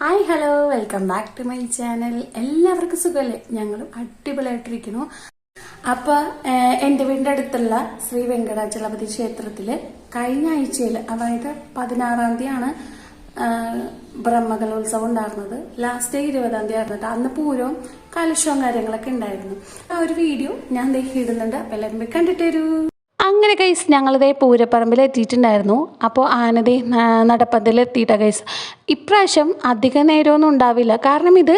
Hi hello welcome back to my channel എല്ലാവർക്കും സുഖമല്ലേ ഞങ്ങളും അടിപൊളിയായിട്ടിരിക്കുന്നു. അപ്പൊ ഏഹ്, എന്റെ വീടിന്റെ അടുത്തുള്ള ശ്രീ വെങ്കടാചലപതി ക്ഷേത്രത്തിൽ കഴിഞ്ഞ ആഴ്ചയിൽ അതായത് പതിനാറാം തീയതിയാണ് ബ്രഹ്മകലോത്സവം ഉണ്ടായിരുന്നത്. ലാസ്റ്റ് ഡേ ഇരുപതാം തീയതി ആയിരുന്നു. അന്ന് പൂരവും കലശവും കാര്യങ്ങളൊക്കെ ഉണ്ടായിരുന്നു. ആ ഒരു വീഡിയോ ഞാൻ ഇടുന്നുണ്ട്. എല്ലാവരും കണ്ടിട്ട് വരൂ അങ്ങനെ കൈസ് ഞങ്ങളിതേ പൂരപ്പറമ്പിൽ എത്തിയിട്ടുണ്ടായിരുന്നു. അപ്പോൾ ആനതേ നടപ്പന്തൽ എത്തിയിട്ട കൈസ് ഇപ്രാവശ്യം അധിക നേരമൊന്നും ഉണ്ടാവില്ല. കാരണം ഇത്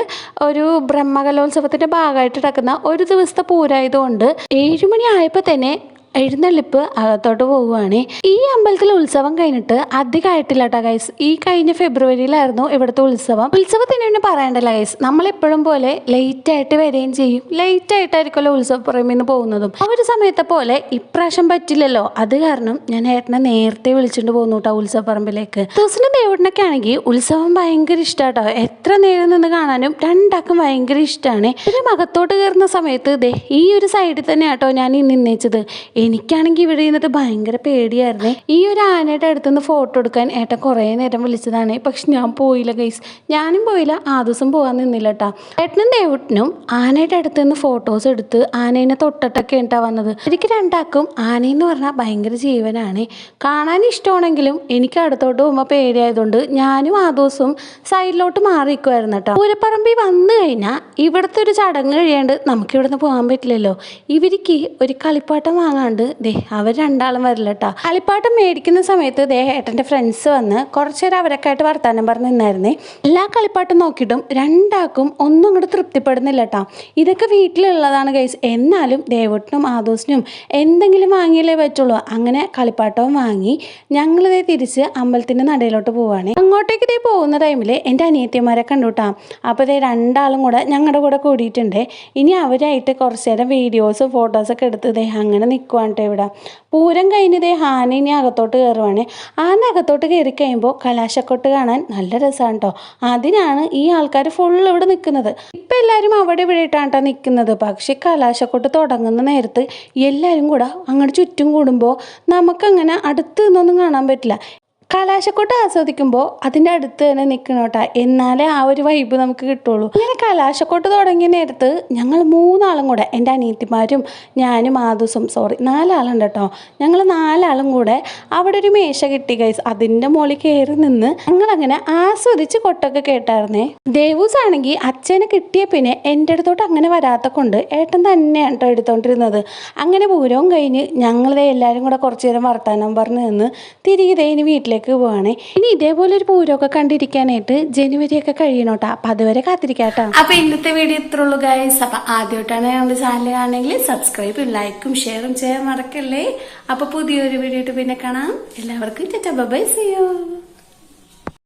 ഒരു ബ്രഹ്മകലോത്സവത്തിന്റെ ഭാഗമായിട്ട് നടക്കുന്ന ഒരു ദിവസത്തെ പൂരമായതുകൊണ്ട് ഏഴുമണി ആയപ്പോൾ തന്നെ എഴുന്നള്ളിപ്പ് അകത്തോട്ട് പോവുകയാണ്. ഈ അമ്പലത്തിലെ ഉത്സവം കഴിഞ്ഞിട്ട് അധികമായിട്ടില്ല കേട്ടോ ഗൈസ് ഈ കഴിഞ്ഞ ഫെബ്രുവരിയിലായിരുന്നു ഇവിടുത്തെ ഉത്സവം. ഉത്സവത്തിന് തന്നെ പറയണ്ടല്ലോ ഗൈസ് നമ്മളെപ്പോഴും പോലെ ലേറ്റ് ആയിട്ട് വരികയും ചെയ്യും. ലേറ്റ് ആയിട്ടായിരിക്കുമല്ലോ ഉത്സവ നിന്ന് പോകുന്നതും. ആ ഒരു സമയത്തെ പോലെ ഇപ്രാവശ്യം പറ്റില്ലല്ലോ. അത് കാരണം ഞാൻ ഏട്ടനെ നേരത്തെ വിളിച്ചിട്ട് പോകുന്നു കേട്ടോ ഉത്സവ പറമ്പിലേക്ക്. ദിവസം ദേവടിനൊക്കെ ആണെങ്കിൽ ഉത്സവം ഭയങ്കര ഇഷ്ടാട്ടോ. എത്ര നേരം നിന്ന് കാണാനും രണ്ടാക്കും ഭയങ്കര ഇഷ്ടമാണ് ഒരു മകത്തോട്ട് കയറുന്ന സമയത്ത് ദേ ഈ ഒരു സൈഡിൽ തന്നെ ആട്ടോ ഞാൻ ഇന്ന് നിന്നയിച്ചത് എനിക്കാണെങ്കിൽ ഇവിടെ ഇരുന്നിട്ട് ഭയങ്കര പേടിയായിരുന്നേ. ഈ ഒരു ആനയുടെ അടുത്തുനിന്ന് ഫോട്ടോ എടുക്കാൻ ഏട്ടൻ കുറേ നേരം വിളിച്ചതാണ്. പക്ഷെ ഞാൻ പോയില്ല ഗൈസ് ഞാനും പോയില്ല. ആ ദിവസം പോകാൻ നിന്നില്ല കേട്ടാ ഏട്ടനും ദേവട്ടനും ആനയുടെ അടുത്ത് നിന്ന് ഫോട്ടോസ് എടുത്ത് ആനേനെ തൊട്ടിട്ടൊക്കെ ഉണ്ടാ വന്നത്. എനിക്ക് രണ്ടാക്കും ആനയെന്ന് പറഞ്ഞാൽ ഭയങ്കര ജീവനാണ്. കാണാൻ ഇഷ്ടമാണെങ്കിലും എനിക്ക് അടുത്തോട്ട് പോകുമ്പോൾ പേടിയായതുകൊണ്ട് ഞാനും ആ ദിവസം സൈഡിലോട്ട് മാറിയിരിക്കുമായിരുന്നു കേട്ടോ പൂരപ്പറമ്പിൽ വന്നു കഴിഞ്ഞാൽ ഇവിടുത്തെ ഒരു ചടങ്ങ് കഴിയാണ്ട് നമുക്ക് ഇവിടുന്ന് പോകാൻ പറ്റില്ലല്ലോ. ഇവർക്ക് ഒരു കളിപ്പാട്ടം വാങ്ങാണ്ട് ദേ അവർ രണ്ടാളും വരില്ല കേട്ടോ കളിപ്പാട്ടം മേടിക്കുന്ന സമയത്ത് ദേ ഏട്ടന്റെ ഫ്രണ്ട്സ് വന്ന് കുറച്ച് നേരം അവരൊക്കെ ആയിട്ട് വർത്താനം പറഞ്ഞ് നിന്നായിരുന്നേ. എല്ലാ കളിപ്പാട്ടം നോക്കിയിട്ടും രണ്ടാൾക്കും ഒന്നും ഇങ്ങോട്ട് തൃപ്തിപ്പെടുന്നില്ല കേട്ടോ ഇതൊക്കെ വീട്ടിലുള്ളതാണ് ഗൈസ് എന്നാലും ദേവട്ടിനും ആദോസിനും എന്തെങ്കിലും വാങ്ങിയല്ലേ പറ്റുള്ളൂ. അങ്ങനെ കളിപ്പാട്ടവും വാങ്ങി ഞങ്ങളിതേ തിരിച്ച് അമ്പലത്തിന്റെ നടയിലോട്ട് പോവുകയാണ് അങ്ങോട്ടേക്ക് ഇതേ പോകുന്ന ടൈമിൽ എന്റെ അനിയത്തിമാരെ കണ്ടുട്ടാ. അപ്പോൾ ഇതേ രണ്ടാളും കൂടെ ഞങ്ങളുടെ കൂടെ കൂടിയിട്ടുണ്ട്. ഇനി അവരായിട്ട് കുറച്ച് നേരം വീഡിയോസും ഫോട്ടോസൊക്കെ എടുത്ത് ഇതേ അങ്ങനെ നിൽക്കുവാണ് കേട്ടോ ഇവിടെ. പൂരം കഴിഞ്ഞതേ ആനേനെ അകത്തോട്ട് കയറുവാണ്. ആന അകത്തോട്ട് കയറി കഴിയുമ്പോൾ കലാശക്കൊട്ട് കാണാൻ നല്ല രസമാണ് കേട്ടോ അതിനാണ് ഈ ആൾക്കാർ ഫുൾ ഇവിടെ നിൽക്കുന്നത് ഇപ്പം എല്ലാവരും അവിടെ ഇവിടെ ഇട്ടാണ് നിൽക്കുന്നത് പക്ഷേ കലാശക്കൊട്ട് തുടങ്ങുന്ന നേരത്ത് എല്ലാവരും കൂടെ അങ്ങോട്ട് ചുറ്റും കൂടുമ്പോൾ നമുക്കങ്ങനെ അടുത്ത് നിന്നൊന്നും കാണാൻ പറ്റില്ല. കലാശക്കൊട്ട് ആസ്വദിക്കുമ്പോൾ അതിന്റെ അടുത്ത് തന്നെ നിൽക്കണം കേട്ടോ എന്നാലേ ആ ഒരു വൈബ് നമുക്ക് കിട്ടുള്ളൂ. അങ്ങനെ കലാശക്കൊട്ട് തുടങ്ങിയ നേരത്ത് ഞങ്ങൾ മൂന്നാളും കൂടെ എന്റെ അനിയത്തിമാരും ഞാനും ആദൂസും സോറി നാലാളുണ്ട് കേട്ടോ. ഞങ്ങൾ നാലാളും കൂടെ അവിടെ ഒരു മേശ കിട്ടി ഗൈസ് അതിന്റെ മുകളിൽ കയറി നിന്ന് ഞങ്ങളങ്ങനെ ആസ്വദിച്ച് കൊട്ടൊക്കെ കേട്ടായിരുന്നേ. ദേവൂസ് ആണെങ്കിൽ അച്ഛനെ കിട്ടിയ പിന്നെ എന്റെ അടുത്തോട്ട് അങ്ങനെ വരാത്ത കൊണ്ട് ഏട്ടൻ തന്നെയാണ് കേട്ടോ എടുത്തോണ്ടിരുന്നത്. അങ്ങനെ പൂരവും കഴിഞ്ഞ് ഞങ്ങളെ എല്ലാവരും കൂടെ കുറച്ച് നേരം വർത്തമാനം പറഞ്ഞ് നിന്ന് തിരികെ ഇനി വീട്ടിലേക്ക് പോവാണേ. ഇനി ഇതേപോലെ ഒരു പൂരമൊക്കെ കണ്ടിരിക്കാനായിട്ട് ജനുവരി ഒക്കെ കഴിയണോട്ടാ അപ്പൊ അതുവരെ കാത്തിരിക്കാട്ടോ. അപ്പൊ ഇന്നത്തെ വീഡിയോ ഇത്ര ഉള്ളൂ ഗൈസ് അപ്പൊ ആദ്യമായിട്ടാണ് ഞങ്ങളുടെ ചാനൽ കാണണമെങ്കിൽ സബ്സ്ക്രൈബും ലൈക്കും ഷെയറും ചെയ്യാൻ മറക്കല്ലേ? അപ്പൊ പുതിയൊരു വീഡിയോ ആയിട്ട് പിന്നെ കാണാം. എല്ലാവർക്കും ബൈ സിയോ